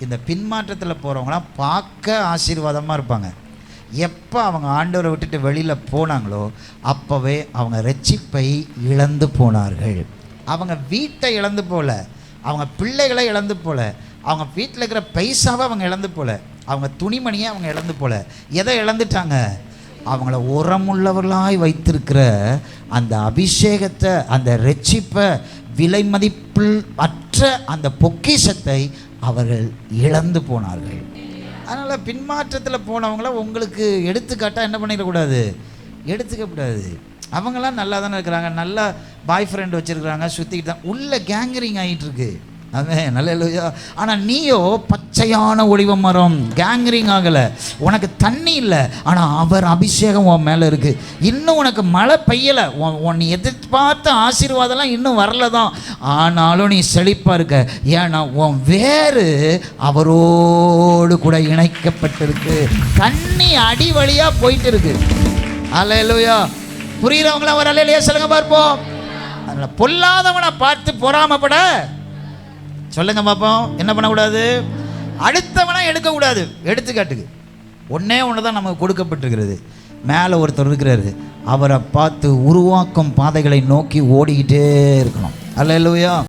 இந்த பின்மாற்றத்தில் போகிறவங்களாம் பார்க்க ஆசீர்வாதமாக இருப்பாங்க. எப்போ அவங்க ஆண்டவரை விட்டுட்டு வெளியில் போனாங்களோ அப்போவே அவங்க ரட்சிப்பை இழந்து போனார்கள். அவங்க வீட்டை இழந்து போல அவங்க பிள்ளைகளை இழந்து போல அவங்க வீட்டில் இருக்கிற பைசாவை அவங்க இழந்து போல அவங்க துணிமணியை அவங்க இழந்து போல. எதை இழந்துட்டாங்க? அவங்கள உரமுள்ளவர்களாய் வைத்திருக்கிற அந்த அபிஷேகத்தை அந்த ரட்சிப்பை விலை மதிப்பில் அற்ற அந்த பொக்கிஷத்தை அவர்கள் இழந்து போனார்கள். அதனால் பின்மாற்றத்தில் போனவங்கள உங்களுக்கு எடுத்துக்காட்டாக என்ன பண்ணிடக்கூடாது எடுத்துக்கக்கூடாது அவங்களாம் நல்லா தானே இருக்கிறாங்க. நல்லா பாய் ஃப்ரெண்ட் வச்சுருக்கிறாங்க சுற்றிக்கிட்டு தான். உள்ளே கேங்கரிங் ஆகிட்டுருக்கு அதே நல்ல இல்லையா ஆனால் நீயோ பச்சையான ஒளிவ மரம் கேங்கரிங் ஆகலை. உனக்கு தண்ணி இல்லை. ஆனால் அவர் அபிஷேகம் உன் மேலே இருக்குது இன்னும் உனக்கு மழை பெய்யலை. உன் எதிர்பார்த்த ஆசீர்வாதம்லாம் இன்னும் வரல தான் ஆனாலும் நீ செழிப்பாக இருக்க. ஏன்னா உன் வேறு அவரோடு கூட இணைக்கப்பட்டிருக்கு. தண்ணி அடி வழியாக போயிட்டு இருக்கு அல்லையா புரியுறவங்களா? ஒரு அலையிலேயே சொல்லுங்க பார்ப்போம். அதனால் பொல்லாதவனை பார்த்து பொறாமப்பட சொல்லுங்க பார்ப்போம் என்ன பண்ணக்கூடாது? அடுத்தவனாக எடுக்கக்கூடாது. எடுத்துக்காட்டுக்கு. ஒன்றே ஒன்று தான் நமக்கு கொடுக்கப்பட்டிருக்கிறது. மேலே ஒருத்தர் இருக்கிறாரு. அவரை பார்த்து உருவாக்கும் பாதைகளை நோக்கி ஓடிக்கிட்டே இருக்கணும். அல்ல